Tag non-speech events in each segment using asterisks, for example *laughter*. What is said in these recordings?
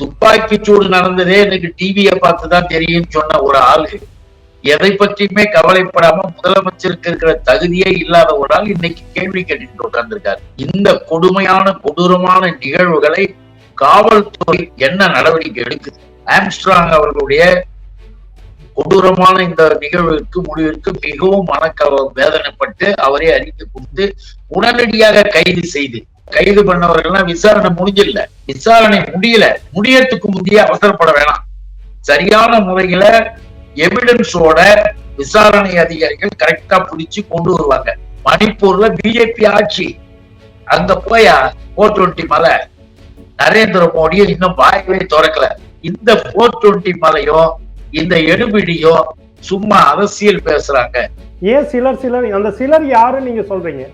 துப்பாக்கி சூடு நடந்ததே எனக்கு டிவியை பார்த்து தான் தெரியும் சொன்ன ஒரு ஆளு எதை பற்றியுமே கவலைப்படாம முதலமைச்சருக்கு இருக்கிற தகுதியே இல்லாத ஒரு ஆள் இன்னைக்கு கேள்வி கேட்டு உட்கார்ந்துருக்காரு. இந்த கொடுமையான கொடூரமான நிகழ்வுகளை காவல்துறை என்ன நடவடிக்கை எடுக்குது? ஆம்ஸ்ட்ராங் அவர்களுடைய கொடூரமான இந்த நிகழ்வுக்கு முடிவிற்கு மிகவும் மனக்க வேதனைப்பட்டு அவரை அறிந்து கொடுத்து உடனடியாக கைது செய்து கைது பண்ணவர்கள்லாம் விசாரணை முடிஞ்சில்ல. விசாரணை முடியல. முடியறதுக்கு முந்தைய அவசரப்பட வேணாம். சரியான முறையில எவிடன்ஸோட விசாரணை அதிகாரிகள் கரெக்டா பிடிச்சு கொண்டு வருவாங்க. மணிப்பூர்ல பிஜேபி ஆட்சி. அங்க போய் போர் டுவெண்ட்டி மலை நரேந்திர மோடியும் இன்னும் வாயவே திறக்கல. இந்த போர் டுவெண்ட்டி மலையும் இந்த எடுபிடியும் சும்மா அரசியல் பேசுறாங்க. ஏன் சிலர் சிலர் அந்த சிலர் யாருன்னு நீங்க சொல்றீங்க?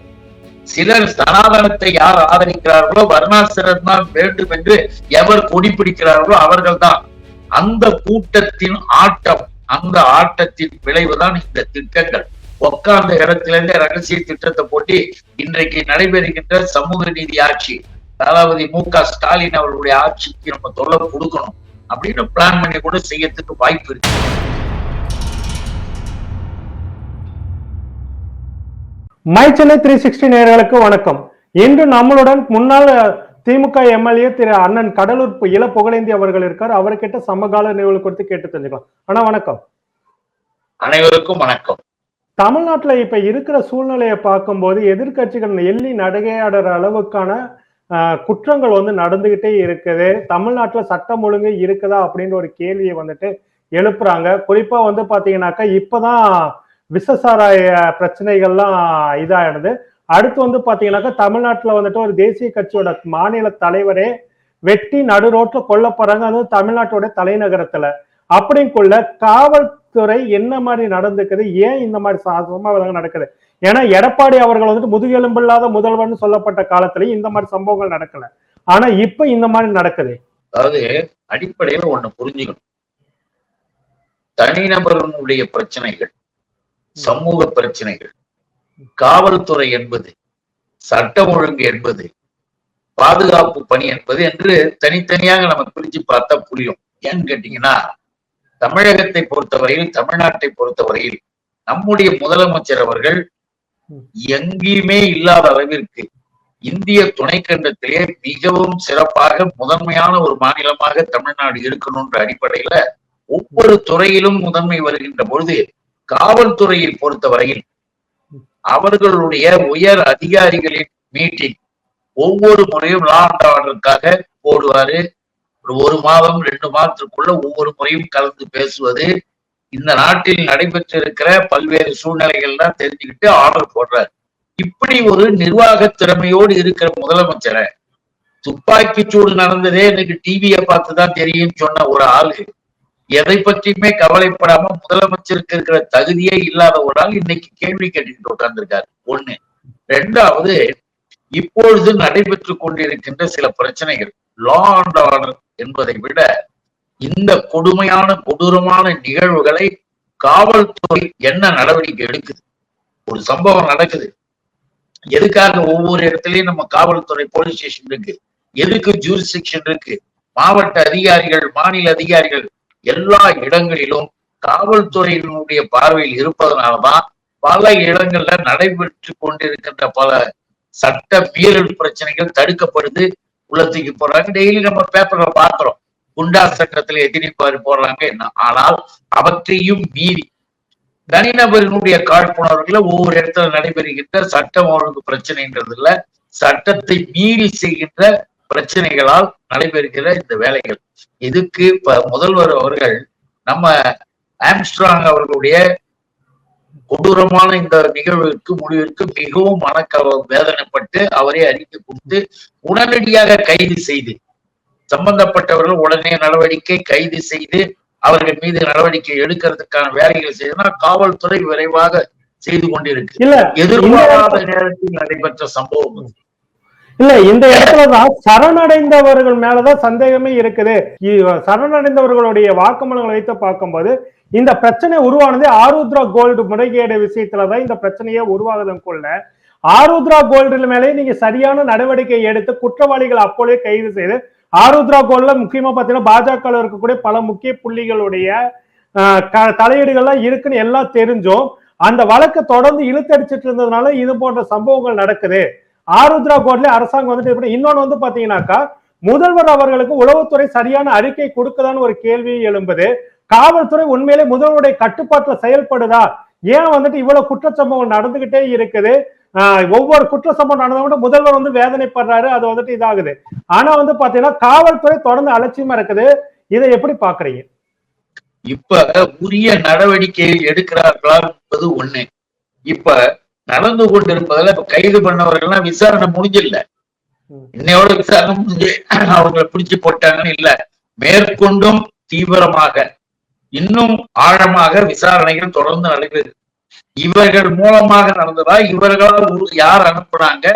சிலர் சனாதனத்தை யார் ஆதரிக்கிறார்களோ வர்ணாசிரர் தான் வேண்டும் என்று எவர் கொடி பிடிக்கிறார்களோ அவர்கள்தான். அந்த கூட்டத்தின் ஆட்டம் அந்த ஆட்டத்தின் விளைவுதான் இந்த திட்டங்கள். உட்கார்ந்த இடத்துல இருந்தே ரகசிய திட்டத்தை போட்டி இன்றைக்கு நடைபெறுகின்ற சமூக நீதி ஆட்சி. அதாவது மு க ஸ்டாலின் அவர்களுடைய ஆட்சிக்கு நம்ம தொல்லை கொடுக்கணும். அப்படின்னு பிளான் பண்ணி கூட செய்யறதுக்கு வாய்ப்பு இருக்கு. மை சென்னை த்ரீ சிக்ஸ்டி நேயர்களுக்கு வணக்கம். இன்று நம்மளுடன் முன்னாள் திமுக எம்எல்ஏ திரு அண்ணன் கடலூர் இள புகழேந்தி அவர்கள் இருக்கார். அவர்கிட்ட சமகால நிகழ்வு குறித்து கேட்டு தெரிஞ்சுக்கலாம். ஆனா வணக்கம். அனைவருக்கும் வணக்கம். தமிழ்நாட்டுல இப்ப இருக்கிற சூழ்நிலையை பார்க்கும்போது எதிர்க்கட்சிகள் எள்ளி நடைகையாடுற அளவுக்கான குற்றங்கள் வந்து நடந்துகிட்டே இருக்குது. தமிழ்நாட்டுல சட்டம் ஒழுங்கு இருக்குதா அப்படின்ற ஒரு கேள்வியை வந்துட்டு எழுப்புறாங்க. குறிப்பா வந்து பாத்தீங்கன்னாக்கா இப்பதான் விசசாராய பிரச்சனைகள்லாம் இதாயிடுது. அடுத்து வந்து பாத்தீங்கன்னாக்கா தமிழ்நாட்டுல வந்துட்டு ஒரு தேசிய கட்சியோட மாநில தலைவரே வெட்டி நடு ரோட்ல கொல்ல போறாங்க. அதுவும் தமிழ்நாட்டோட தலைநகரத்துல. அப்படிங்குள்ள காவல்துறை என்ன மாதிரி நடந்துக்குது? ஏன் இந்த மாதிரி ச- சம்பவங்கள் நடக்குது? ஏன்னா எடப்பாடி அவர்கள் வந்துட்டு முதுகெலும்பில்லாத முதல்வர்னு சொல்லப்பட்ட காலத்திலயும் இந்த மாதிரி சம்பவங்கள் நடக்கல. ஆனா இப்ப இந்த மாதிரி நடக்குது. அதாவது அடிப்படையில ஒண்ணு புரிஞ்சுக்கணும். தனிநபர்களுடைய பிரச்சனைகள் சமூக பிரச்சனைகள். காவல்துறை என்பது சட்டம் ஒழுங்கு என்பது பாதுகாப்பு பணி என்பது என்று தனித்தனியாக நம்ம பிரிச்சு பார்த்தா புரியும். ஏன்னு கேட்டீங்கன்னா தமிழகத்தை பொறுத்தவரையில் தமிழ்நாட்டை பொறுத்தவரையில் நம்முடைய முதலமைச்சர் அவர்கள் எங்கேயுமே இல்லாத அளவிற்கு இந்திய துணைக்கண்டத்திலே மிகவும் சிறப்பாக முதன்மையான ஒரு மாநிலமாக தமிழ்நாடு இருக்கணும்ன்ற அடிப்படையில ஒவ்வொரு துறையிலும் முதன்மை வருகின்ற பொழுது காவல்துறையை பொறுத்தவரையில் அவர்களுடைய உயர் அதிகாரிகளின் மீட்டிங் ஒவ்வொரு முறையும் லா அண்ட் ஆர்டருக்காக போடுவாரு. ஒரு ஒரு மாதம் ரெண்டு மாதத்திற்குள்ள ஒவ்வொரு முறையும் கலந்து பேசுவது. இந்த நாட்டில் நடைபெற்றிருக்கிற பல்வேறு சூழ்நிலைகள்லாம் தெரிஞ்சுக்கிட்டு ஆர்டர் போடுறாரு. இப்படி ஒரு நிர்வாக திறமையோடு இருக்கிற முதலமைச்சரை துப்பாக்கி சூடு நடந்ததே எனக்கு டிவியை பார்த்து தான் தெரியும் சொன்ன ஒரு ஆளு எதை பற்றியுமே கவலைப்படாம முதலமைச்சருக்கு இருக்கிற தகுதியே இல்லாத ஒரு ஆள் இன்னைக்கு கேள்வி கேட்டுக்கிட்டு உட்கார்ந்துருக்காரு. ஒண்ணு. ரெண்டாவது இப்பொழுது நடைபெற்று கொண்டிருக்கின்ற சில பிரச்சனைகள். லா அண்ட் ஆர்டர் என்பதை விட இந்த கொடுமையான கொடூரமான நிகழ்வுகளை காவல்துறை என்ன நடவடிக்கை எடுக்குது? ஒரு சம்பவம் நடக்குது. எதுக்காக ஒவ்வொரு இடத்துலயும் நம்ம காவல்துறை போலீஸ் ஸ்டேஷன் இருக்கு? எதுக்கு ஜூரிஸ்டிக்ஷன் இருக்கு? மாவட்ட அதிகாரிகள் மாநில அதிகாரிகள் எல்லா இடங்களிலும் காவல்துறையினுடைய பார்வையில் இருப்பதனாலதான் பல இடங்கள்ல நடைபெற்று கொண்டிருக்கின்ற பல சட்ட மீறல் பிரச்சனைகள் தடுக்கப்படுது. உள்ளத்துக்கு போறாங்க. டெய்லி நம்ம பேப்பர்ல பாக்குறோம் குண்டா சட்டத்துல எதிரி பாரு போடுறாங்க என்ன? ஆனால் அவற்றையும் மீறி தனிநபரினுடைய காழ்ப்புணர்வுகளை ஒவ்வொரு இடத்துல நடைபெறுகின்ற சட்டம் ஒழுங்கு பிரச்சனைன்றதுல சட்டத்தை மீறி செய்கின்ற பிரச்சனைகளால் நடைபெறுகிற இந்த வேலைகள். இதுக்கு இப்ப முதல்வர் அவர்கள் நம்ம ஆம்ஸ்ட்ராங் அவர்களுடைய கொடூரமான இந்த நிகழ்வுக்கு முடிவிற்கு மிகவும் மனக்க வேதனைப்பட்டு அவரை அறிக்கை கொடுத்து உடனடியாக கைது செய்து சம்பந்தப்பட்டவர்கள் உடனே நடவடிக்கை கைது செய்து அவர்கள் மீது நடவடிக்கை எடுக்கிறதுக்கான வேலைகள் செய்தனா காவல்துறை விரைவாக செய்து கொண்டிருக்கு. எதிர்பாராத நேரத்தில் நடைபெற்ற சம்பவம். இல்ல இந்த இடத்துலதான் சரணடைந்தவர்கள் மேலதான் சந்தேகமே இருக்குது. சரணடைந்தவர்களுடைய வாக்குமூலங்களை வைத்து பார்க்கும்போது இந்த பிரச்சனை உருவானது ஆருத்ரா கோல்டு முறைகேடு விஷயத்துலதான் இந்த பிரச்சனையே உருவாகுதுக்குள்ள ஆருத்ரா கோல்டு மேலே நீங்க சரியான நடவடிக்கை எடுத்து குற்றவாளிகளை அப்போதே கைது செய்து ஆருத்ரா கோல்ல முக்கியமா பாத்தீங்கன்னா பாஜக இருக்கக்கூடிய பல முக்கிய புள்ளிகளுடைய ஆஹ், தலையீடுகள்லாம் இருக்குன்னு எல்லாம் தெரிஞ்சும். அந்த வழக்கு தொடர்ந்து இழுத்தடிச்சிட்டு இருந்ததுனால இது போன்ற சம்பவங்கள் நடக்குது. ஆருத்ரா கோட்ல அரசாங்கம் வந்துட்டு இப்படி இன்னொன்னு வந்து பாத்தீங்கன்னாக்கா முதல்வர் அவர்களுக்கு உளவுத்துறை சரியான அறிக்கை கொடுக்குதான்னு ஒரு கேள்வி எழும்புது. காவல்துறை உண்மையிலே முதல்வருடைய கட்டுப்பாட்டுல செயல்படுதா? ஏன் வந்துட்டு இவ்வளவு குற்றச்சம்பவம் நடந்துகிட்டே இருக்குது? ஆஹ் ஒவ்வொரு குற்ற சம்பவம் கூட முதல்வர் வந்து வேதனைப்படுறாரு அது வந்துட்டு இதாகுது. ஆனா வந்து பாத்தீங்கன்னா காவல்துறை தொடர்ந்து அலட்சியமா இருக்குது. இதை எப்படி பாக்குறீங்க? இப்ப உரிய நடவடிக்கை எடுக்கிறார்களா என்பது ஒண்ணு. இப்ப நடந்து கொண்டிருப்பதுல இப்ப கைது பண்ணவர்கள்லாம் விசாரணை முடிஞ்சில்ல. இன்னையோட விசாரணை முடிஞ்சு அவங்களை பிடிச்சு போட்டாங்கன்னு இல்ல. மேற்கொண்டும் தீவிரமாக இன்னும் ஆழமாக விசாரணைகள் தொடர்ந்து நடைபெறும் இவர்கள் மூலமாக நடந்ததா? இவர்களால் யார் அனுப்புனாங்க?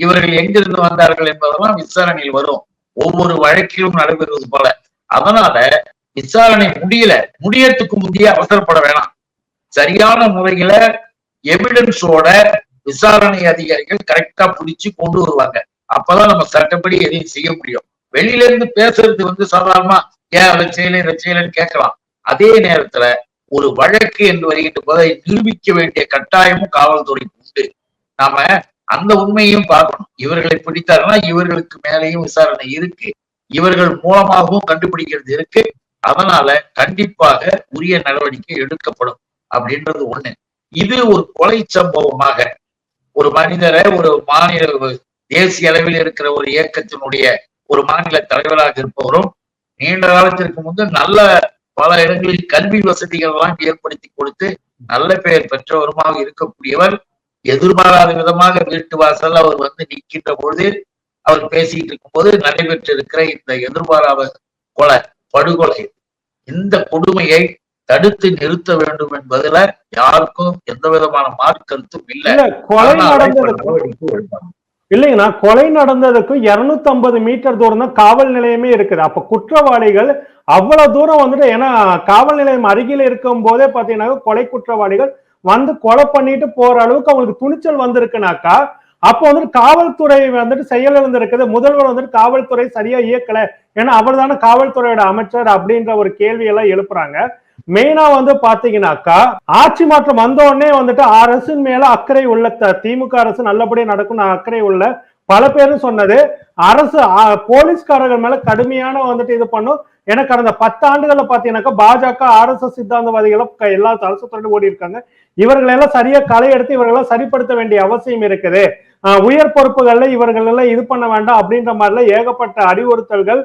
இவர்கள் எங்கிருந்து வந்தார்கள் என்பதெல்லாம் விசாரணையில் வரும். ஒவ்வொரு வழக்கிலும் நடைபெறுவது போல. அதனால விசாரணை முடியல. முடியறதுக்கு முந்தைய அவசரப்பட வேணாம். சரியான முறையில எவிடன்ஸோட விசாரணை அதிகாரிகள் கரெக்டா புடிச்சு கொண்டு வருவாங்க. அப்பதான் நம்ம சட்டப்படி எதையும் செய்ய முடியும். வெளியில இருந்து பேசுறது வந்து சாதாரணமா ஏன் அதை செய்யல இதை செய்யலன்னு கேட்கலாம். அதே நேரத்துல ஒரு வழக்கு என்று வருகின்ற போதை நிரூபிக்க வேண்டிய கட்டாயமும் காவல்துறைக்கு உண்டு. நாம அந்த உண்மையும் பார்க்கணும். இவர்களை பிடித்தாருன்னா இவர்களுக்கு மேலேயும் விசாரணை இருக்கு. இவர்கள் மூலமாகவும் கண்டுபிடிக்கிறது இருக்கு. அதனால கண்டிப்பாக உரிய நடவடிக்கை எடுக்கப்படும் அப்படின்றது ஒண்ணு. இது ஒரு கொலை சம்பவமாக. ஒரு மனிதரை ஒரு மாநில தேசிய அளவில் இருக்கிற ஒரு இயக்கத்தினுடைய ஒரு மாநில தலைவராக இருப்பவரும் நீண்ட காலத்திற்கு முன்பு நல்ல பல இடங்களில் கல்வி வசதிகள் எல்லாம் ஏற்படுத்தி கொடுத்து நல்ல பெயர் பெற்றவருமாக இருக்கக்கூடியவர் எதிர்பாராத விதமாக வீட்டு வாசல் அவர் வந்து நிற்கின்ற பொழுது அவர் பேசிட்டு இருக்கும்போது நடைபெற்றிருக்கிற இந்த எதிர்பாராத கொலை படுகொலை இந்த கொடுமையை தடுத்து நிறுத்த வேண்டும் என்பதுல யாருக்கும் எந்த விதமான மாற்று கருத்தும் இல்லை கொலை நடந்ததுக்கும். இல்லைங்கண்ணா கொலை நடந்ததுக்கு 250 மீட்டர் தூரம் தான் காவல் நிலையமே இருக்குது. அப்ப குற்றவாளிகள் அவ்வளவு தூரம் வந்துட்டு ஏன்னா காவல் நிலையம் அருகில் இருக்கும் போதே பாத்தீங்கன்னா கொலை குற்றவாளிகள் வந்து கொலை பண்ணிட்டு போற அளவுக்கு அவங்களுக்கு துணிச்சல் வந்திருக்குனாக்கா அப்போ வந்துட்டு காவல்துறை வந்துட்டு செயலிழந்திருக்குது முதல்வர் வந்துட்டு காவல்துறை சரியா இயக்கல. ஏன்னா அவர் தானே காவல்துறையோட அமைச்சர் அப்படின்ற ஒரு கேள்வி எல்லாம் எழுப்புறாங்க. மெயினா வந்து பாத்தீங்கன்னாக்கா ஆட்சி மாற்றம் வந்த உடனே வந்துட்டு அரசின் மேல அக்கறை உள்ள திமுக அரசு நல்லபடியா நடக்கும் அக்கறை உள்ள பல பேரும் சொன்னது. அரசு போலீஸ்காரர்கள் மேல கடுமையான வந்துட்டு இது பண்ணும். ஏன்னா கடந்த பத்து ஆண்டுகள்ல பாத்தீங்கன்னாக்கா பாஜக ஆர்எஸ்எஸ் சித்தாந்தவாதிகளும் எல்லா அரசு துறையும் ஓடி இருக்காங்க. இவர்களெல்லாம் சரியா களை எடுத்து இவர்களெல்லாம் சரிப்படுத்த வேண்டிய அவசியம் இருக்குது. ஆஹ் உயர் பொறுப்புகள்ல இவர்கள் எல்லாம் இது பண்ண வேண்டாம் அப்படின்ற மாதிரிலாம் ஏகப்பட்ட அறிவுறுத்தல்கள்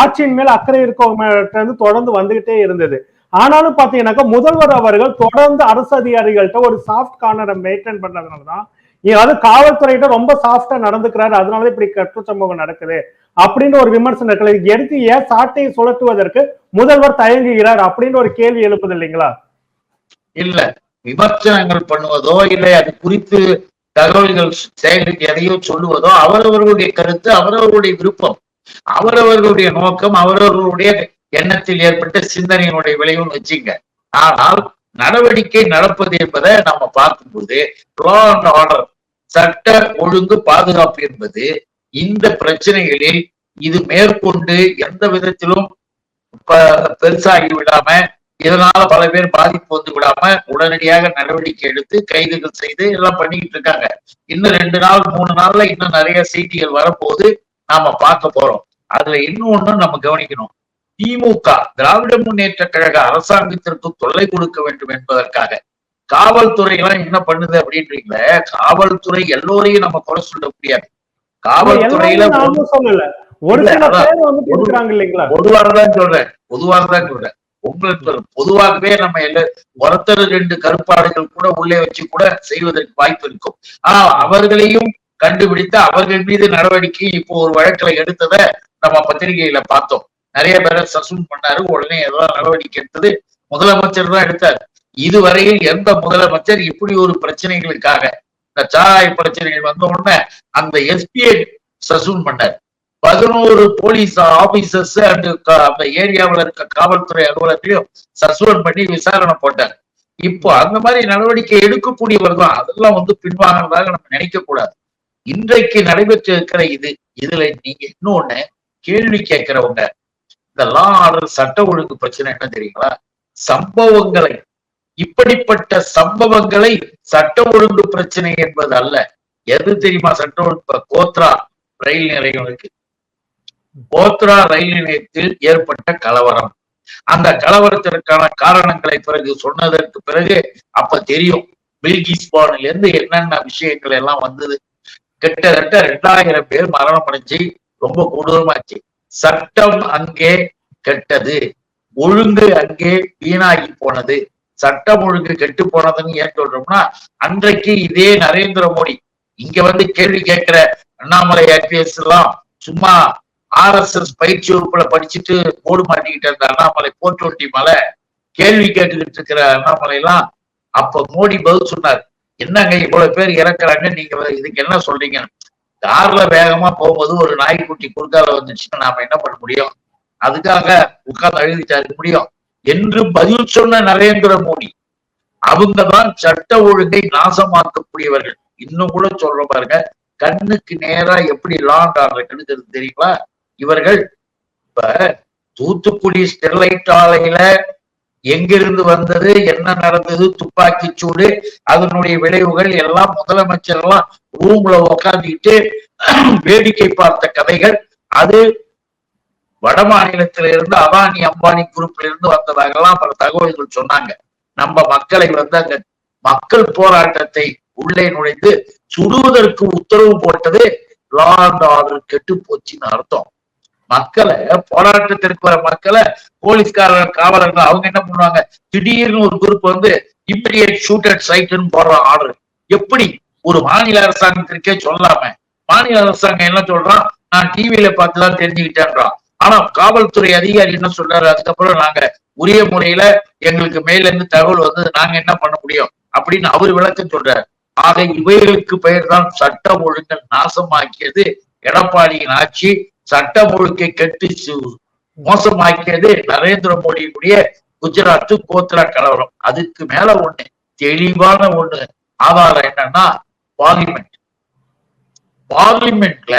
ஆட்சியின் மேல் அக்கறை இருக்கவங்க தொடர்ந்து வந்துகிட்டே இருந்தது. ஆனாலும் பாத்தீங்கன்னாக்கா முதல்வர் அவர்கள் தொடர்ந்து அரசு அதிகாரிகள்கிட்ட ஒரு சாஃப்ட் கார்னரை மெயின்டைன் பண்றதுனாலதான் அதாவது காவல்துறையிட்ட ரொம்ப சாஃப்டா நடந்துக்கிறாரு. அதனால இப்படி குற்றச்சம்பவம் நடக்குது அப்படின்னு ஒரு விமர்சனம் இருக்குல்ல எடுத்து ஏன் சாட்டையை சுழற்றுவதற்கு முதல்வர் தயங்குகிறார் அப்படின்னு ஒரு கேள்வி எழுப்புது இல்லைங்களா? இல்ல. விமர்சனங்கள் பண்ணுவதோ இல்லை அது குறித்து தகவல்கள் சேகரிக்க எதையோ சொல்லுவதோ அவரவர்களுடைய கருத்து அவரவர்களுடைய விருப்பம் அவரவர்களுடைய நோக்கம் அவரவர்களுடைய எண்ணத்தில் ஏற்பட்ட சிந்தனையினுடைய விளைவுன்னு வச்சுங்க. ஆனால் நடவடிக்கை நடப்பது என்பதை நம்ம பார்க்கும்போது லா அண்ட் ஆர்டர் சட்ட ஒழுங்கு பாதுகாப்பு என்பது இந்த பிரச்சனைகளில் இது மேற்கொண்டு எந்த விதத்திலும் பெருசாகி விடாம இதனால பல பேர் பாதிப்பு வந்து விடாம உடனடியாக நடவடிக்கை எடுத்து கைதுகள் செய்து எல்லாம் பண்ணிக்கிட்டு இருக்காங்க. இன்னும் ரெண்டு நாள் மூணு நாள்ல இன்னும் நிறைய செய்திகள் வரப்போது நாம பார்க்க போறோம். அதுல இன்னொன்னு நம்ம கவனிக்கணும். திமுக திராவிட முன்னேற்ற கழக அரசாங்கத்திற்கு தொல்லை கொடுக்க வேண்டும் என்பதற்காக காவல்துறை எல்லாம் என்ன பண்ணுது அப்படின்றீங்களே? காவல்துறை எல்லோரையும் நம்ம குறை சொல்ல முடியாது. காவல்துறையில எல்லாரும் நானும் சொல்லல. ஒரு இல்ல, சில அதான். பேர் வந்துட்டு இருக்கிறாங்க இல்லைங்களா? பொதுவாக தான் சொல்றேன். பொதுவாக தான் சொல்றேன். உங்களுக்கு பொதுவாகவே நம்ம எல்லா ஒருத்தர் ரெண்டு கருப்பாடுகள் கூட உள்ளே வச்சு கூட செய்வதற்கு வாய்ப்பு இருக்கும். ஆனா அவர்களையும் கண்டுபிடித்து அவர்கள் மீது நடவடிக்கை இப்போ ஒரு வழக்குல எடுத்ததை நம்ம பத்திரிகையில பார்த்தோம். நிறைய பேரை சஸ்பெண்ட் பண்ணாரு. உடனே எல்லாம் நடவடிக்கை எடுத்தது முதலமைச்சர் தான் எடுத்தார். இதுவரையில் எந்த முதலமைச்சர் இப்படி ஒரு பிரச்சனைகளுக்காக இந்த சாராய பிரச்சனைகள் வந்த உடனே அந்த எஸ்பிஐ சஸ்பெண்ட் பண்ணார். பதினோரு போலீஸ் ஆபீசர்ஸ் அண்ட் அந்த ஏரியாவில் இருக்க காவல்துறை அலுவலர்களையும் சஸ்பெண்ட் பண்ணி விசாரணை போட்டார். இப்போ அந்த மாதிரி நடவடிக்கை எடுக்கக்கூடியவர் தான். அதெல்லாம் வந்து பின்வாங்கிறதாக நம்ம நினைக்க கூடாது இன்றைக்கு நடைபெற்று இருக்கிற இது இதுல நீங்க இன்னொன்னு கேள்வி கேட்கிறவங்க இந்த லா ஆர்டர் சட்ட ஒழுங்கு பிரச்சனை என்ன தெரியுங்களா? சம்பவங்களை இப்படிப்பட்ட சம்பவங்களை சட்ட ஒழுங்கு பிரச்சனை என்பது அல்ல. எது தெரியுமா சட்ட ஒழுங்கு? கோத்ரா ரயில் நிலையம் இருக்கு. கோத்ரா ரயில் நிலையத்தில் ஏற்பட்ட கலவரம். அந்த கலவரத்திற்கான காரணங்களை பிறகு சொன்னதற்கு பிறகு அப்ப தெரியும். பில்கிஸ் பானில இருந்து என்னென்ன விஷயங்கள் எல்லாம் வந்தது? கிட்டத்தட்ட ரெண்டாயிரம் பேர் மரணம் அடைஞ்சு ரொம்ப கொடூரமாச்சு. சட்டம் அங்கே கெட்டது. ஒழுங்கு அங்கே வீணாகி போனது. சட்டம் ஒழுங்கு கெட்டு போனதுன்னு ஏன் சொல்றோம்னா அன்றைக்கு இதே நரேந்திர மோடி இங்க வந்து கேள்வி கேட்கிற அண்ணாமலை ஐபிஎஸ் எல்லாம் சும்மா ஆர் எஸ் எஸ் பயிற்சி வகுப்புல படிச்சுட்டு போடு மாட்டிக்கிட்டு இருந்த அண்ணாமலை போர் டுவெண்ட்டி மலை கேள்வி கேட்டுக்கிட்டு இருக்கிற அண்ணாமலை எல்லாம் அப்ப மோடி பதில் சொன்னார். என்னங்க இவ்வளவு பேர் இறக்குறாங்க நீங்க இதுக்கு என்ன சொல்றீங்க? கார்ல வேகமா போகும்போது ஒரு நாய்க்குட்டி குறுக்கால வந்துச்சுன்னா நாம என்ன பண்ண முடியும்? அதுக்காக உட்கார்ந்து அழுதிட்டா இருக்க முடியும். என்று பதில் சொன்ன நரேந்திர மோடி அவங்கதான் சட்ட ஒழுங்கை நாசமாக்கக்கூடியவர்கள். இன்னும் கூட சொல்ற பாருங்க கண்ணுக்கு நேரா எப்படி லாண்ட் ஆர்டர் கெடுக்கிறது தெரியுங்களா? இவர்கள் இப்ப தூத்துக்குடி ஸ்டெர்லைட் ஆலையில எங்கிருந்து வந்தது என்ன நடந்தது துப்பாக்கி சூடு அதனுடைய விளைவுகள் எல்லாம் முதலமைச்சர் எல்லாம் ரூம்ல உக்காந்துக்கிட்டு வேடிக்கை பார்த்த கதைகள். அது வட மாநிலத்தில இருந்து அதானி அம்பானி குரூப்ல இருந்து வந்ததாகலாம் பல தகவல்கள் சொன்னாங்க. நம்ம மக்களை வந்து அங்க மக்கள் போராட்டத்தை உள்ளே நுழைந்து சுடுவதற்கு உத்தரவு போட்டது லா அண்ட் ஆர்டர் கெட்டு போச்சுன்னு அர்த்தம். மக்களை போராட்டத்திற்கு வர மக்களை போலீஸ்காரர்கள் காவலர்கள் அவங்க என்ன பண்ணுவாங்க? திடீர்னு ஒரு குரூப் வந்து இம்மிடியட் ஷூட் அட் சைட்னு போடுற ஆர்டர் எப்படி? ஒரு மாநில அரசாங்கத்திற்கே சொல்லாம மாநில அரசாங்கம் என்ன சொல்றான் நான் டிவியில பார்த்துதான் தெரிஞ்சுக்கிட்டேன்றான். ஆனா காவல்துறை அதிகாரி என்ன சொல்றாரு அதுக்கப்புறம் நாங்க உரிய முறையில எங்களுக்கு மேல இருந்து தகவல் வந்து நாங்க என்ன பண்ண முடியும்? அப்படின்னு அவர் விளக்கம் சொல்றாரு. ஆக இவைகளுக்கு பெயர் தான் சட்ட ஒழுங்கை நாசமாக்கியது. எடப்பாடியின் ஆட்சி சட்ட ஒழுங்கை கெட்டு மோசமாக்கியது நரேந்திர மோடியினுடைய குஜராத்து கோத்ரா கலவரம். அதுக்கு மேல ஒண்ணு தெளிவான ஒண்ணு. ஆதாரம் என்னன்னா பார்லிமெண்ட் பார்லிமெண்ட்ல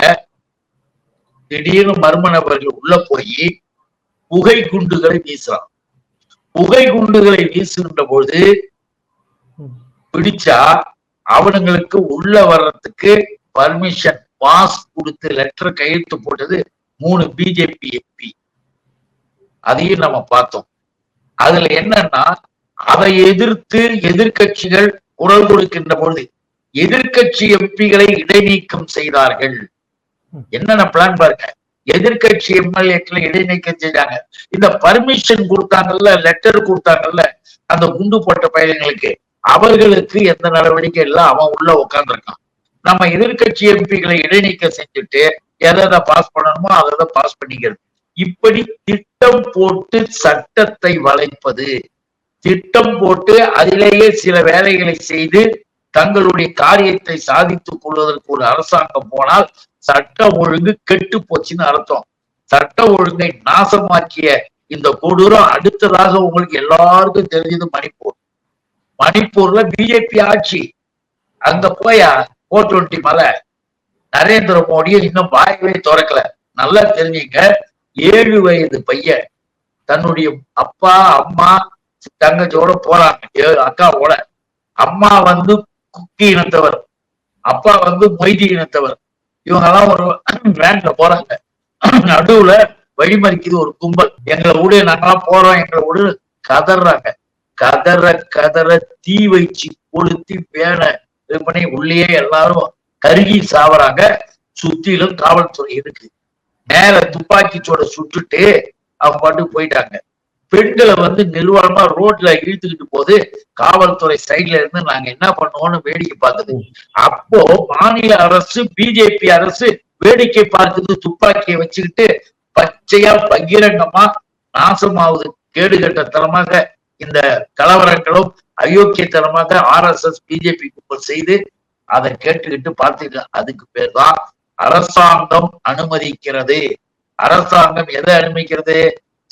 திடீர்னு மர்ம நபர்கள் உள்ள போய் புகை குண்டுகளை வீசுறான் புகை குண்டுகளை வீசுகின்ற பொழுது பிடிச்சா அவனுங்களுக்கு உள்ள வர்றதுக்கு பர்மிஷன் பாஸ் கொடுத்து லெட்டர் கையெழுத்து போட்டது மூணு பிஜேபி எம்பி அதையும் நம்ம பார்த்தோம். அதுல என்னன்னா அதை எதிர்த்து எதிர்கட்சிகள் குரல் கொடுக்கின்ற பொழுது எதிர்கட்சி எம்பிகளை இடைநீக்கம் செய்தார்கள். என்னென்ன பிளான் பாருங்க. எதிர்கட்சி எம்எல்ஏக்களை இடைநீக்கம் செய்தாங்க இந்த பர்மிஷன் கொடுத்தாங்கல்ல லெட்டர் கொடுத்தாங்கல்ல அந்த குண்டு போட்ட பயணங்களுக்கு அவர்களுக்கு எந்த நடவடிக்கை இல்லை. அவன் உள்ள உட்காந்துருக்கான் நம்ம எதிர்கட்சி எம்பிகளை இடைநீக்கம் செஞ்சுட்டு எதை எதை பாஸ் பண்ணணுமோ அதை பாஸ் பண்ணிக்கிறது இப்படி திட்டம் போட்டு சட்டத்தை வளைப்பது. திட்டம் போட்டு அதிலேயே சில வேலைகளை செய்து தங்களுடைய காரியத்தை சாதித்துக் கொள்வதற்கு ஒரு அரசாங்கம் போனால் சட்ட ஒழுங்கு கெட்டு போச்சுன்னு அர்த்தம். சட்ட ஒழுங்கை நாசமாக்கிய இந்த கொடூரம் அடுத்ததாக உங்களுக்கு எல்லாருக்கும் தெரிஞ்சது மணிப்பூர். மணிப்பூர்ல பிஜேபி ஆட்சி. அங்க போயா? போர் டுவெண்ட்டி மலை நரேந்திர மோடியும் இன்னும் வாயவே திறக்கல. நல்லா தெரிஞ்சுங்க. ஏழு வயது பையன். தன்னுடைய அப்பா அம்மா தங்கச்சியோட போறாங்க. ஏழு அக்காவோட. அம்மா வந்து குக்கி இனத்தவர். அப்பா வந்து மொய்தி இனத்தவர். இவங்க எல்லாம் ஒரு *clears throat* வேன்ல போறாங்க. *clears throat* நடுவுல வழிமறிக்குது ஒரு கும்பல். எங்களை விடு நாங்கெல்லாம் போறோம் எங்களை விடு கதறாங்க கதற கதற தீ வச்சு கொளுத்தி வேனை இது பண்ணி உள்ளே எல்லாரும் கருகி சாவறாங்க. சுத்திலும் காவல்துறை இருக்கு. நேர துப்பாக்கி சோட சுட்டுட்டு அவங்க பாட்டு போயிட்டாங்க. பெண்களை வந்து நிர்வாணமா ரோட்ல இழுத்துக்கிட்டு போது காவல்துறை சைட்ல இருந்து நாங்க என்ன பண்ணுவோம்னு வேடிக்கை பார்த்தது அப்போ மாநில அரசு பிஜேபி அரசு வேடிக்கை பார்க்குது துப்பாக்கியை வச்சுக்கிட்டு பச்சையா பகிரங்கமா நாசமாவது. கேடுகட்டத்தனமாக தரமாக இந்த கலவரங்களும் அயோக்கியத்தனமாக ஆர் எஸ் எஸ் பிஜேபி கும்பல் செய்து அதை கேட்டுக்கிட்டு பார்த்துக்க அதுக்கு பேர் தான் அரசாங்கம் அனுமதிக்கிறது. அரசாங்கம் எதை அனுமதிக்கிறது?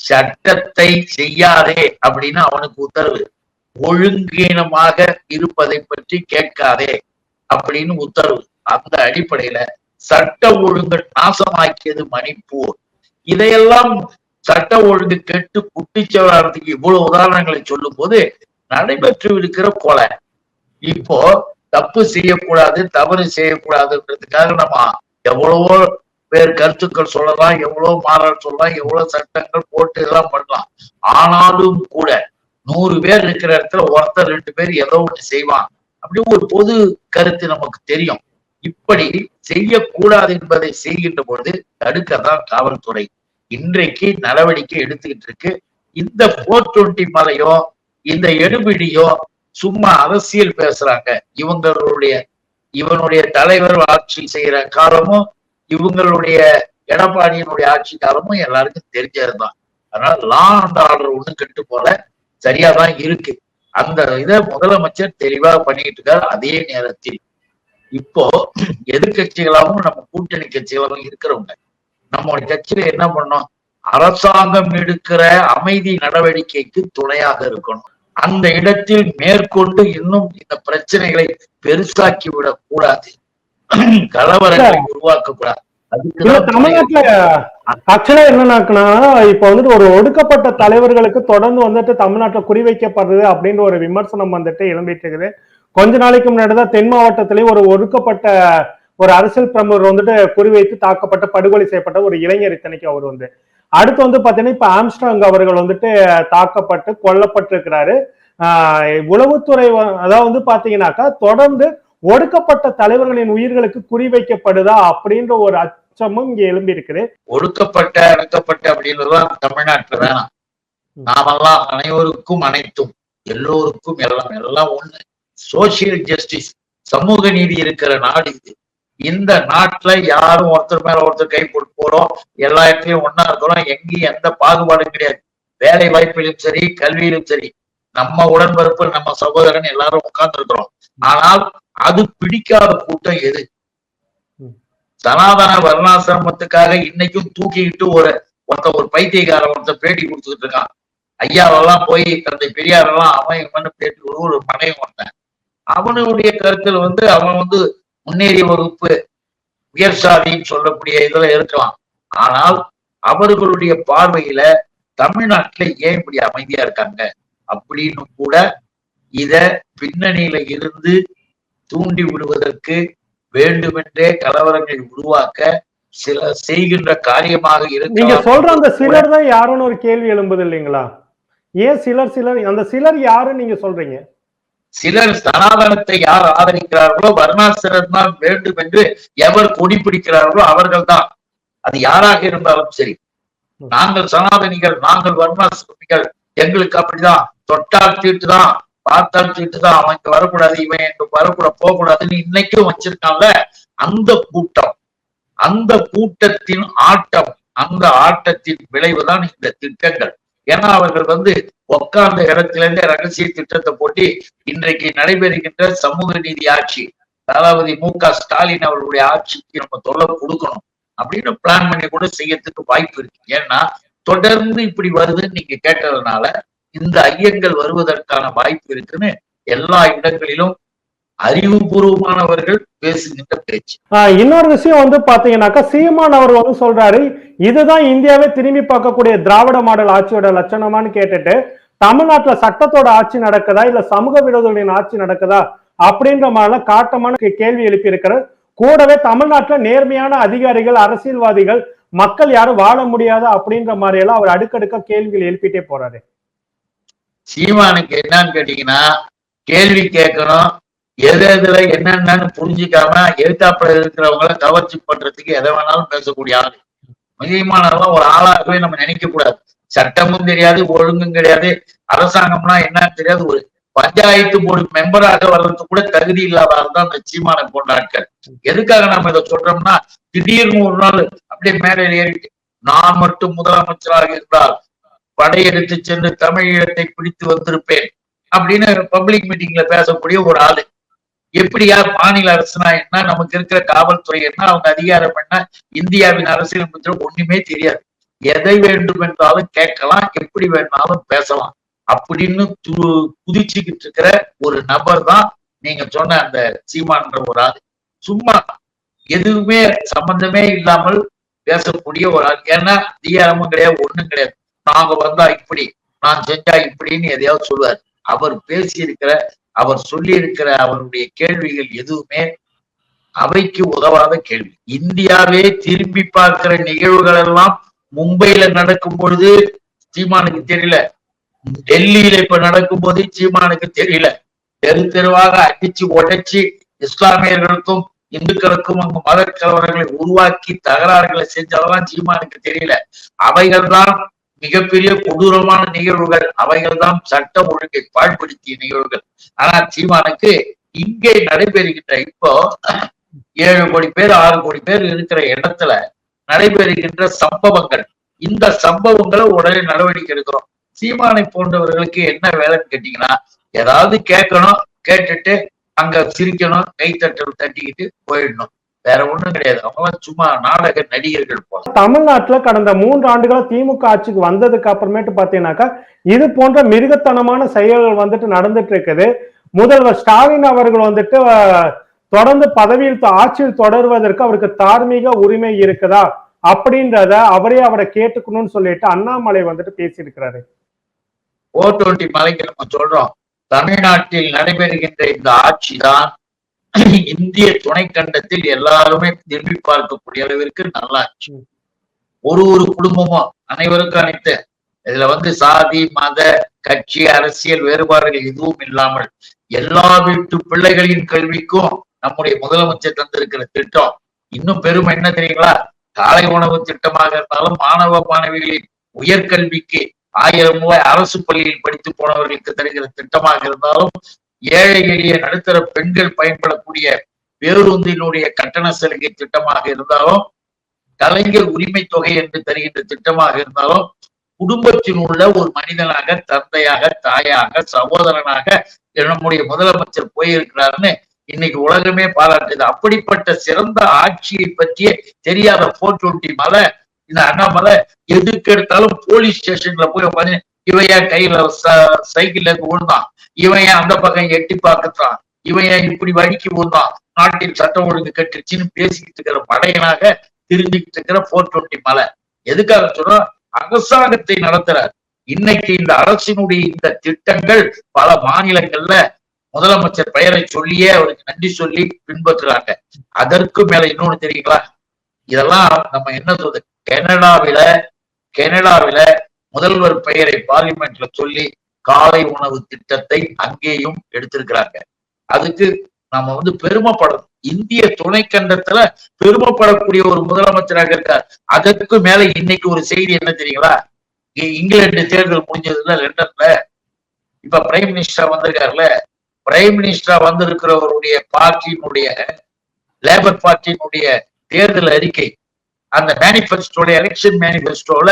சட்டத்தை செய்யாதே அப்படின்னு அவனுக்கு உத்தரவு. ஒழுங்கீனமாக இருப்பதை பற்றி கேட்காதே அப்படின்னு உத்தரவு. அந்த அடிப்படையில சட்ட ஒழுங்கு நாசமாக்கியது மணிப்பூர். இதையெல்லாம் சட்ட ஒழுங்கு கெட்டு குட்டிச்சவரத்துக்கு இவ்வளவு உதாரணங்களை சொல்லும் போது நடைபெற்று இருக்கிற கொலை. இப்போ தப்பு செய்யக்கூடாது தவறு செய்யக்கூடாதுன்றதுக்காக நம்ம எவ்வளவோ வேறு கருத்துக்கள் சொல்லலாம் எவ்வளவு மாறல் சொல்லலாம் எவ்வளவு சட்டங்கள் போட்டு இதெல்லாம் பண்ணலாம். ஆனாலும் கூட நூறு பேர் இருக்கிற இடத்துல ஒருத்தர் ரெண்டு பேர் ஏதோ ஒன்று செய்வான் அப்படி ஒரு பொது கருத்து நமக்கு தெரியும். இப்படி செய்யக்கூடாது என்பதை செய்கின்ற பொழுது தடுக்கதான் காவல்துறை. இன்றைக்கு நடவடிக்கை எடுத்துக்கிட்டு இருக்கு. இந்த போர் டுவெண்ட்டி மலையோ இந்த எடுபிடியோ சும்மா அரசியல் பேசுறாங்க. இவங்களுடைய இவனுடைய தலைவர் ஆட்சி செய்யற காலமும் இவங்களுடைய எடப்பாடியினுடைய ஆட்சி காலமும் எல்லாருக்கும் தெரிஞ்சதுதான். அதனால லா அண்ட் ஆர்டர் ஒன்றும் கெட்டு போல சரியாதான் இருக்கு. அந்த இதை முதலமைச்சர் தெளிவா பண்ணிக்கிட்டு இருக்காரு அதே நேரத்தில். இப்போ எதிர்கட்சிகளாகவும் நம்ம கூட்டணி கட்சிகளாகவும் இருக்கிறவங்க நம்மளுடைய கட்சியில என்ன பண்ணோம் அரசாங்கம் எடுக்கிற அமைதி நடவடிக்கைக்கு துணையாக இருக்கணும். அந்த இடத்தில் மேற்கொண்டு இன்னும் இந்த பிரச்சனைகளை பெருசாக்கி விடக் கூடாது. கலவரங்களை உருவாக்க கூடாது தமிழ்நாட்டுல ஆக்சுவலா என்னன்னாக்குன்னா இப்ப வந்துட்டு ஒரு ஒடுக்கப்பட்ட தலைவர்களுக்கு தொடர்ந்து வந்துட்டு தமிழ்நாட்டுல குறிவைக்கப்படுறது அப்படின்ற ஒரு விமர்சனம் வந்துட்டு எழும்பிட்டு இருக்குது கொஞ்ச நாளைக்கு முன்னாடி தான் தென் மாவட்டத்திலேயே ஒரு ஒடுக்கப்பட்ட ஒரு அரசியல் பிரமுகர் வந்துட்டு குறிவைத்து தாக்கப்பட்ட படுகொலை செய்யப்பட்ட ஒரு இளைஞர் இத்தனைக்கு அவர் வந்து. அடுத்து வந்து பாத்தீங்கன்னா இப்ப ஆம்ஸ்ட்ராங் அவர்கள் வந்துட்டு தாக்கப்பட்டு கொல்லப்பட்டிருக்கிறாரு. ஆஹ் உளவுத்துறை அதாவது வந்து பாத்தீங்கன்னாக்கா தொடர்ந்து ஒடுக்கப்பட்ட தலைவர்களின் உயிர்களுக்கு குறிவைக்கப்படுதா அப்படின்ற ஒரு அச்சமும் இங்க எழும்பி இருக்குது ஒடுக்கப்பட்ட அடக்கப்பட்ட அப்படின்றதுதான் தமிழ்நாட்டுல வேணாம். நாமெல்லாம் அனைவருக்கும் அனைத்தும் எல்லோருக்கும் எல்லாம் எல்லாம் ஒண்ணு. சோசியல் ஜஸ்டிஸ் சமூக நீதி இருக்கிற நாடு இது. இந்த நாட்டுல யாரும் ஒருத்தர் மேல ஒருத்தர் கை போட்டு போறோம் எல்லா இடத்துலயும் ஒண்ணா இருக்கிறோம் எங்கேயும் எந்த பாகுபாடும் கிடையாது. வேலை வாய்ப்பிலும் சரி கல்வியிலும் சரி நம்ம உடன்பிறப்பு நம்ம சகோதரன் எல்லாரும் உட்கார்ந்து இருக்கிறோம் ஆனால் அது பிடிக்காத கூட்டம் எது? சனாதன வர்ணாசிரமத்துக்காக இன்னைக்கும் தூக்கிக்கிட்டு ஒரு ஒருத்த ஒரு பைத்தியக்காரன் ஒருத்தர் பேட்டி கொடுத்துக்கிட்டு இருக்கான். ஐயாவெல்லாம் போய் தந்தை பெரியாரெல்லாம் அவன் இவன் பேட்டி ஒரு மனைவி வந்தேன். அவனுடைய கருத்தில் வந்து அவன் வந்து முன்னேறிய வகுப்பு உயர் சாதின்னு சொல்லக்கூடிய இதுல இருக்கலாம். ஆனால் அவர்களுடைய பார்வையில தமிழ்நாட்டுல ஏன் இப்படி அமைதியா இருக்காங்க? அப்படின்னு கூட இத பின்னணியில இருந்து தூண்டி விடுவதற்கு வேண்டுமென்றே கலவரங்களை உருவாக்க சில செய்கின்ற காரியமாக நீங்க இருக்கலாம் சொல்ற அந்த சிலர் தான் யாருன்னு ஒரு கேள்வி எழும்புது இல்லைங்களா? ஏன் சிலர் சிலர் அந்த சிலர் யாருன்னு நீங்க சொல்றீங்க? சிலர் சனாதனத்தை யார் ஆதரிக்கிறார்களோ வர்ணாசிரர் தான் வேண்டும் என்று எவர் கொடி பிடிக்கிறார்களோ அவர்கள் தான். அது யாராக இருந்தாலும் சரி. நாங்கள் சனாதனிகள் நாங்கள் வர்ணாசிரமிகள் எங்களுக்கு அப்படிதான். தொட்டால் தீட்டு தான் பார்த்தால் தான் அவன் இங்க வரக்கூடாது இவன் இங்க வரக்கூடாது போகக்கூடாதுன்னு இன்னைக்கும் வச்சிருக்காங்க அந்த கூட்டம். அந்த கூட்டத்தின் ஆட்டம் அந்த ஆட்டத்தின் விளைவுதான் இந்த திட்டங்கள். ஏன்னா அவர்கள் வந்து உட்கார்ந்த இடத்துல இருந்தே ரகசிய திட்டத்தை போட்டு இன்றைக்கு நடைபெறுகின்ற சமூக நீதி ஆட்சி. அதாவது மு க ஸ்டாலின் அவர்களுடைய ஆட்சிக்கு நம்ம தொல்லை கொடுக்கணும் அப்படின்னு பிளான் பண்ணி கூட செய்யறதுக்கு வாய்ப்பு இருக்கு. ஏன்னா தொடர்ந்து இப்படி வருதுன்னு நீங்க கேட்டதுனால இந்த ஐயங்கள் வருவதற்கான வாய்ப்பு இருக்குன்னு எல்லா இடங்களிலும் அறிவுபூர்வமானவர்கள் பேசுகின்ற பேச்சு. இன்னொரு விஷயம் வந்து பாத்தீங்கன்னாக்கா சீமான் அவர் வந்து சொல்றாரு இதுதான் இந்தியாவே திரும்பி பார்க்கக்கூடிய திராவிட மாடல் ஆட்சியோட லட்சணமான்னு கேட்டுட்டு தமிழ்நாட்டுல சட்டத்தோட ஆட்சி நடக்குதா இல்ல சமூக விரோதிகளின் ஆட்சி நடக்குதா? அப்படின்ற மாதிரிலாம் காட்டமான கேள்வி எழுப்பி கூடவே தமிழ்நாட்டுல நேர்மையான அதிகாரிகள் அரசியல்வாதிகள் மக்கள் யாரும் வாழ முடியாது அப்படின்ற மாதிரி எல்லாம் அவர் அடுக்கடுக்கா கேள்விகள் எழுப்பிட்டே போறாரு. சீமானுக்கு என்னன்னு கேட்டீங்கன்னா கேள்வி கேட்கணும். எது எதுல என்னென்னு புரிஞ்சுக்காம எதிர்த்தாப்புல இருக்கிறவங்கள கவர்ச்சி பண்றதுக்கு எதை வேணாலும் பேசக்கூடிய ஆளு. சீமானெல்லாம் ஒரு ஆளாகவே நம்ம நினைக்க கூடாது. சட்டமும் தெரியாது ஒழுங்கும் கிடையாது. அரசாங்கம்னா என்னன்னு தெரியாது. ஒரு பஞ்சாயத்து போர்டு மெம்பராக வர்றதுக்கு கூட தகுதி இல்லாத தான் அந்த சீமானை போன்ற ஆட்கள். எதுக்காக நம்ம இதை சொல்றோம்னா திடீர்னு ஒரு நாள் அப்படியே மேலே ஏறிட்டு நான் மட்டும் முதலமைச்சராக இருந்தால் படையெடுத்து சென்று தமிழீழத்தை பிடித்து வந்திருப்பேன் அப்படின்னு பப்ளிக் மீட்டிங்ல பேசக்கூடிய ஒரு ஆளு. எப்படியா மாநில அரசுனா என்ன நமக்கு இருக்கிற காவல்துறை என்ன அவங்க அதிகாரம் என்ன இந்தியாவின் அரசியலமைப்பு ஒண்ணுமே தெரியாது. எதை வேண்டும் என்றாலும் கேட்கலாம் எப்படி வேணாலும் பேசலாம். அப்படின்னு து- குதிச்சுக்கிட்டு இருக்கிற ஒரு நபர் தான் நீங்க சொன்ன அந்த சீமான்ற ஒரு ஆள். சும்மா எதுவுமே சம்பந்தமே இல்லாமல் பேசக்கூடிய ஒரு ஆள். ஏன்னா அதிகாரமும் கிடையாது ஒண்ணும் கிடையாது. நாங்க வந்தா இப்படி நான் செஞ்சா இப்படின்னு எதையாவது சொல்லுவார். அவர் பேசியிருக்கிற அவர் சொல்லி இருக்கிற அவருடைய கேள்விகள் எதுவுமே அவைக்கு உதவாத கேள்வி. இந்தியாவே திரும்பி பார்க்கிற நிகழ்வுகள் எல்லாம் மும்பையில நடக்கும் பொழுது சீமானுக்கு தெரியல. டெல்லியில இப்ப நடக்கும் போது சீமானுக்கு தெரியல. தெரு தெருவாக அடிச்சு உடைச்சு இஸ்லாமியர்களுக்கும் இந்துக்களுக்கும் அங்கு மத கலவரங்களை உருவாக்கி தகராறுகளை செஞ்சதெல்லாம் சீமானுக்கு தெரியல. அவைகள் தான் மிகப்பெரிய கொடூரமான நிகழ்வுகள். அவைகள் தான் சட்ட ஒழுங்கை பாழ்படுத்திய நிகழ்வுகள். ஆனா சீமானுக்கு இங்கே நடைபெறுகின்ற இப்போ ஏழு கோடி பேர் ஆறு கோடி பேர் இருக்கிற இடத்துல நடைபெறுகின்ற சம்பவங்கள். இந்த சம்பவங்களை உடனே நடவடிக்கை எடுக்கிறோம். சீமானை போன்றவர்களுக்கு என்ன வேலைன்னு கேட்டீங்கன்னா ஏதாவது கேட்கணும் கேட்டுட்டு அங்க சிரிக்கணும் கைத்தட்டல் தட்டிக்கிட்டு போயிடணும். வேற ஒண்ணும் கிடையாது. அவங்களாம் சும்மா நாடக நடிகர்கள் போல. தமிழ்நாட்டுல கடந்த மூன்று ஆண்டுகளா திமுக ஆட்சிக்கு வந்ததுக்கு அப்புறமேட்டு பாத்தீங்கன்னாக்கா இது போன்ற மிருகத்தனமான செயல்கள் வந்துட்டு நடந்துட்டு இருக்குது முதல்வர் ஸ்டாலின் அவர்கள் வந்துட்டு தொடர்ந்து பதவியில் ஆட்சியில் தொடர்வதற்கு அவருக்கு தார்மீக உரிமை இருக்குதா? அப்படின்றத அவரே அவரை கேட்டுக்கணும்னு சொல்லிட்டு அண்ணாமலை வந்துட்டு பேசியிருக்கிறாரு. ஓ டுவெண்ட்டி மலைக்கு நம்ம சொல்றோம். தமிழ்நாட்டில் நடைபெறுகின்ற இந்த ஆட்சி தான் இந்திய துணைக்கண்டத்தில் எல்லாருமே திரும்பி பார்க்கக்கூடிய அளவிற்கு நல்ல ஆட்சி ஒரு ஒரு குடும்பமும் அனைவருக்கும் அனைத்து. இதுல வந்து சாதி மத கட்சி அரசியல் வேறுபாடுகள் எதுவும் இல்லாமல் எல்லா வீட்டு பிள்ளைகளின் கல்விக்கும் நம்முடைய முதலமைச்சர் தந்திருக்கிற திட்டம். இன்னும் பெருமை என்ன தெரியுங்களா? காலை உணவு திட்டமாக இருந்தாலும் மாணவ மாணவிகளின் உயர்கல்விக்கு ஆயிரம் ரூபாய் அரசு பள்ளியில் படித்து போனவர்களுக்கு தருகிற திட்டமாக இருந்தாலும் ஏழை எளிய நடுத்தர பெண்கள் பயன்படக்கூடிய பேருந்தினுடைய கட்டண சலுகை திட்டமாக இருந்தாலும் கலைஞர் உரிமை தொகை என்று தருகின்ற திட்டமாக இருந்தாலும் குடும்பத்தில் உள்ள ஒரு மனிதனாக தந்தையாக தாயாக சகோதரனாக நம்முடைய முதலமைச்சர் போயிருக்கிறாருன்னு இன்னைக்கு உலகமே பாராட்டுது. அப்படிப்பட்ட சிறந்த ஆட்சியை பற்றிய தெரியாத போர் டுவெண்ட்டி மலை இந்த அண்ணாமலை எதுக்கு எடுத்தாலும் போலீஸ் ஸ்டேஷன்ல போய் உட்காந்து இவையா கையில ச- சைக்கிள்ல இருந்து விழுந்தான்? இவன் ஏன் அந்த பக்கம் எட்டி பார்க்கத்தான்? இவன் ஏன் இப்படி வழிக்கு விழுந்தான் நாட்டில் சட்டம் ஒழுங்கு கட்டுச்சுன்னு பேசிக்கிட்டு இருக்கிற படையனாக தெரிஞ்சுக்கிட்டு இருக்கிற போர் டுவெண்ட்டி மலை. எதுக்காக சொன்னா அரசாங்கத்தை நடத்துறார். இன்னைக்கு இந்த அரசினுடைய இந்த திட்டங்கள் பல மாநிலங்கள்ல முதலமைச்சர் பெயரை சொல்லியே அவருக்கு நன்றி சொல்லி பின்பற்றுறாங்க. அதற்கு மேல இன்னொன்னு தெரியுங்களா? இதெல்லாம் நம்ம என்ன சொல்றது? கனடாவில கனடாவில முதல்வர் பெயரை பார்லிமெண்ட்ல சொல்லி காலை உணவு திட்டத்தை அங்கேயும் எடுத்திருக்கிறாங்க. அதுக்கு நம்ம வந்து பெருமைப்படணும். இந்திய துணைக்கண்டத்துல பெருமைப்படக்கூடிய ஒரு முதலமைச்சராக இருக்கார். அதற்கு மேல இன்னைக்கு ஒரு செய்தி என்ன தெரியுங்களா? இங்கிலாந்து தேர்தல் முடிஞ்சதுல லண்டன்ல. இப்ப பிரைம் மினிஸ்டரா வந்திருக்காருல்ல பிரைம் மினிஸ்டரா வந்திருக்கிறவருடைய பார்ட்டியினுடைய லேபர் பார்ட்டியினுடைய தேர்தல் அறிக்கை. அந்த மேனிபெஸ்டோட எலெக்ஷன் மேனிபெஸ்டோல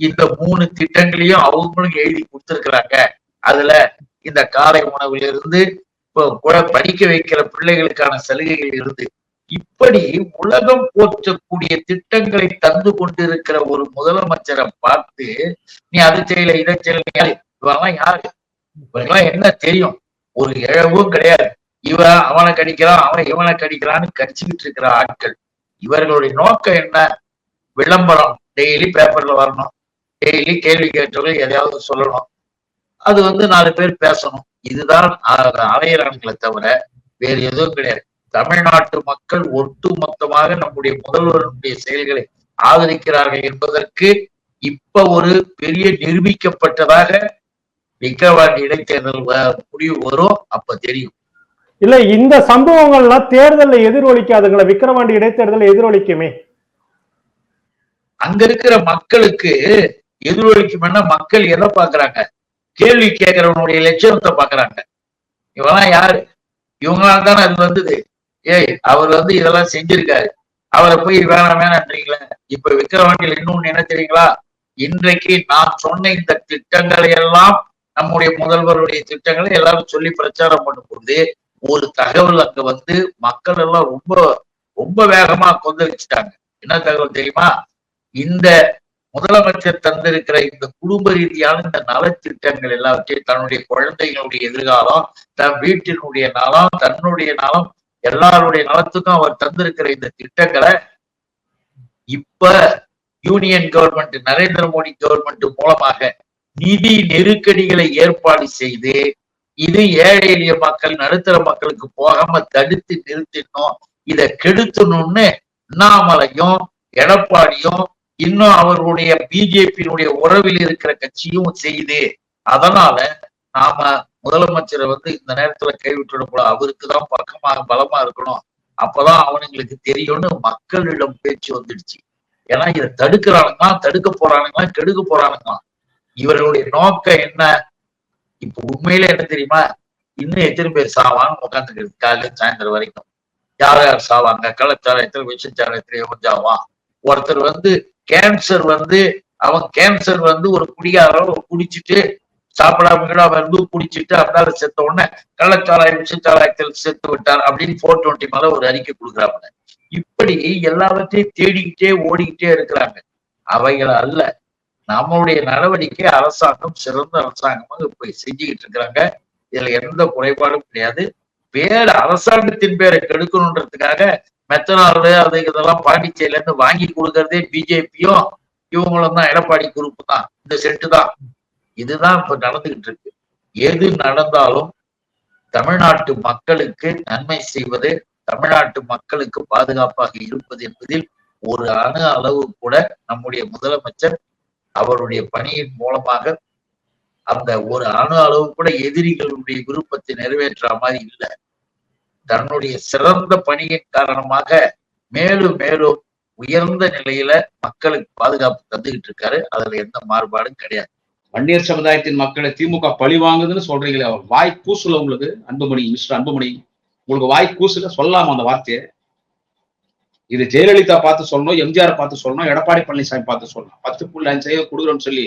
இந்த மூணு திட்டங்களையும் அவங்களும் எழுதி கொடுத்திருக்கிறாங்க. அதுல இந்த காலை உணவுல இருந்து இப்போ கூட படிக்க வைக்கிற பிள்ளைகளுக்கான சலுகைகள் இருந்து இப்படி உலகம் போற்றக்கூடிய திட்டங்களை தந்து கொண்டிருக்கிற ஒரு முதலமைச்சரை பார்த்து நீ அது செய்யல இதை செய்யல இவெல்லாம் யாரு? இவங்கெல்லாம் என்ன தெரியும்? ஒரு இழவும் கிடையாது. இவன் அவனை கடிக்கிறான் அவன் இவனை கடிக்கிறான்னு கடிச்சுக்கிட்டு இருக்கிற ஆட்கள். இவர்களுடைய நோக்கம் என்ன? விளம்பரம். டெய்லி பேப்பர்ல வரணும். டெய்லி கேள்வி கேட்டவர்கள் எதையாவது சொல்லணும். அது வந்து நாலு பேர் பேசணும். இதுதான் அலையிறான்களை தவிர வேறு எதுவும் கிடையாது. தமிழ்நாட்டு மக்கள் ஒட்டு மொத்தமாக நம்முடைய முதல்வருடைய செயல்களை ஆதரிக்கிறார்கள் என்பதற்கு இப்ப ஒரு பெரிய நிரூபிக்கப்பட்டதாக விக்கிரவாண்டி இடைத்தேர்தல் முடிவு வரும். அப்ப தெரியும். இல்ல இந்த சம்பவங்கள்லாம் தேர்தல்ல எதிரொலிக்காதுங்களா. விக்கிரவாண்டி இடைத்தேர்தல் எதிரொலிக்குமே. அங்க இருக்கிற மக்களுக்கு எதிரொலிக்கும்னா மக்கள் எதை பாக்குறாங்க கேள்வி கேட்கிறவனுடைய லட்சணத்தை பாக்குறாங்க இவெல்லாம் யாரு? இவங்களால தானே அது வந்தது. ஏய் அவர் வந்து இதெல்லாம் செஞ்சிருக்காரு. அவரை போய் வேணாம் வேணாம்ன்றீங்களே இப்ப விக்கிரவாண்டியில் இன்னொன்னு என்ன தெரியுங்களா? இன்றைக்கு நான் சொன்ன இந்த திட்டங்களை எல்லாம் நம்முடைய முதல்வருடைய திட்டங்களை எல்லாரும் சொல்லி பிரச்சாரம் பண்ணும்போது ஒரு தகவல் அங்க வந்து மக்கள் எல்லாம் ரொம்ப ரொம்ப வேகமா கொந்தளிச்சுட்டாங்க. என்ன தகவல் தெரியுமா? இந்த முதலமைச்சர் தந்திருக்கிற இந்த குடும்ப ரீதியான இந்த நலத்திட்டங்கள் எல்லாவற்றையும் தன்னுடைய குழந்தைகளுடைய எதிர்காலம் தன் வீட்டினுடைய நலம் தன்னுடைய நலம் எல்லாருடைய நலத்துக்கும் அவர் தந்திருக்கிற இந்த திட்டங்களை இப்ப union government Narendra Modi government மூலமாக நிதி நெருக்கடிகளை ஏற்பாடு செய்து இது ஏழை எளிய மக்கள் நடுத்தர மக்களுக்கு போகாம தடுத்து நிறுத்திடணும் இதை கெடுத்தணும்னு அண்ணாமலையும் எடப்பாடியும் இன்னும் அவர்களுடைய பிஜேபியினுடைய உறவில் இருக்கிற கட்சியும் செய்யுது. அதனால நாம முதலமைச்சரை வந்து இந்த நேரத்துல கைவிட்டுடும் போல அவருக்கு தான் பக்கமாக பலமா இருக்கணும். அப்பதான் அவனுங்களுக்கு தெரியும்னு மக்களிடம் பேச்சு வந்துடுச்சு. ஏன்னா இதை தடுக்கிறானுங்களா தடுக்க போறானுங்களா கெடுக்க போறானுங்களா இவர்களுடைய நோக்கம் என்ன? இப்ப உண்மையில என்ன தெரியுமா? இன்னும் எத்தனை பேர் சாவான்னு உட்காந்துக்கிறது காலையில சாயந்தரம் வரைக்கும். யார் யார் சாவாங்க? கள்ளச்சாராயத்தில் விஷச்சாராயத்தில் கொஞ்சம் சாவான் ஒருத்தர் வந்து கேன்சர் வந்து அவன் கேன்சர் வந்து ஒரு குடிகார குடிச்சிட்டு சாப்பிடாம அவன் குடிச்சிட்டு அதனால செத்த உடனே கள்ளச்சாராயம் விஷச்சாராயத்தில் செத்து விட்டார் அப்படின்னு போர் டுவெண்ட்டி மேல ஒரு அறிக்கை கொடுக்குறாங்க இப்படி எல்லாவற்றையும் தேடிக்கிட்டே ஓடிக்கிட்டே இருக்கிறாங்க. அவைகள் அல்ல. நம்மளுடைய நடவடிக்கை அரசாங்கம் சிறந்த அரசாங்கமாக இப்ப செஞ்சுக்கிட்டு இருக்கிறாங்க. இதுல எந்த குறைபாடும் கிடையாது. வேற அரசாங்கத்தின் பேரை கெடுக்கணுன்றதுக்காக மெத்தனால் அது இதெல்லாம் பாண்டிச்சேரியில இருந்து வாங்கி கொடுக்கறதே பிஜேபியும் இவங்களும் தான் எடப்பாடி குரூப் தான் இந்த செட்டு தான் இதுதான் இப்ப நடந்துகிட்டு இருக்கு. எது நடந்தாலும் தமிழ்நாட்டு மக்களுக்கு நன்மை செய்வது தமிழ்நாட்டு மக்களுக்கு பாதுகாப்பாக இருப்பது என்பதில் ஒரு அணு அளவு கூட நம்முடைய முதலமைச்சர் அவருடைய பணியின் மூலமாக அந்த ஒரு அணு அளவு கூட எதிரிகளுடைய விருப்பத்தை நிறைவேற்ற மாதிரி இல்லை. தன்னுடைய சிறந்த பணியின் காரணமாக மேலும் மேலும் உயர்ந்த நிலையில மக்களுக்கு பாதுகாப்பு தந்துகிட்டு இருக்காரு. அதுல எந்த மாறுபாடும் கிடையாது. வன்னியர் சமுதாயத்தின் மக்களை திமுக பழி வாங்குதுன்னு சொல்றீங்களே அவர் வாய் கூசுல உங்களுக்கு அன்புமணி மிஸ்டர் அன்புமணி உங்களுக்கு வாய் கூசுல சொல்லாம அந்த வார்த்தையை. இது ஜெயலலிதா பார்த்து சொல்லணும் எம்ஜிஆர் பார்த்து சொல்லணும் எடப்பாடி பழனிசாமி பார்த்து சொல்லணும். பத்து புள்ளி அஞ்சு கொடுக்குறோம்னு சொல்லி